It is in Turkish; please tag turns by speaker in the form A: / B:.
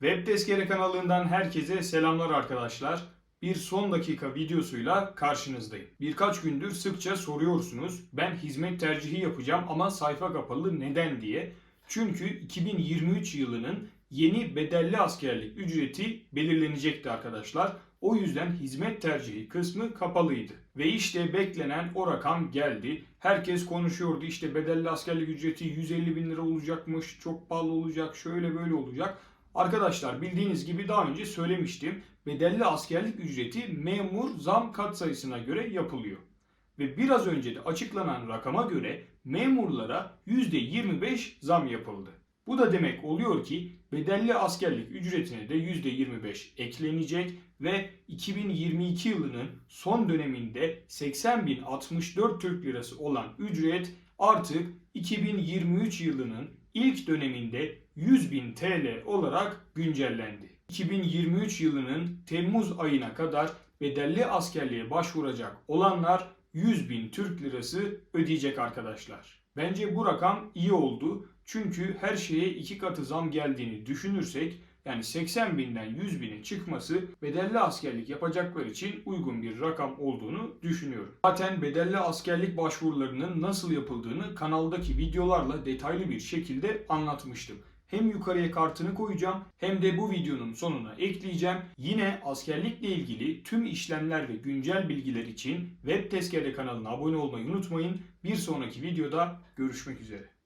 A: Web Tezkere kanalından herkese selamlar arkadaşlar. Bir son dakika videosuyla karşınızdayım. Birkaç gündür sıkça soruyorsunuz. Ben hizmet tercihi yapacağım ama sayfa kapalı neden diye. Çünkü 2023 yılının yeni bedelli askerlik ücreti belirlenecekti arkadaşlar. O yüzden hizmet tercihi kısmı kapalıydı. Ve işte beklenen o rakam geldi. Herkes konuşuyordu işte bedelli askerlik ücreti 150 bin lira olacakmış, çok pahalı olacak, şöyle böyle olacak. Arkadaşlar bildiğiniz gibi daha önce söylemiştim. Bedelli askerlik ücreti memur zam katsayısına göre yapılıyor. Ve biraz önce de açıklanan rakama göre memurlara %25 zam yapıldı. Bu da demek oluyor ki bedelli askerlik ücretine de %25 eklenecek ve 2022 yılının son döneminde 80.064 Türk Lirası olan ücret artık 2023 yılının ilk döneminde 100.000 TL olarak güncellendi. 2023 yılının Temmuz ayına kadar bedelli askerliğe başvuracak olanlar 100.000 Türk Lirası ödeyecek arkadaşlar. Bence bu rakam iyi oldu. Çünkü her şeye iki katı zam geldiğini düşünürsek yani 80 binden 100 bine çıkması bedelli askerlik yapacaklar için uygun bir rakam olduğunu düşünüyorum. Zaten bedelli askerlik başvurularının nasıl yapıldığını kanaldaki videolarla detaylı bir şekilde anlatmıştım. Hem yukarıya kartını koyacağım hem de bu videonun sonuna ekleyeceğim. Yine askerlikle ilgili tüm işlemler ve güncel bilgiler için Web Tezkere kanalına abone olmayı unutmayın. Bir sonraki videoda görüşmek üzere.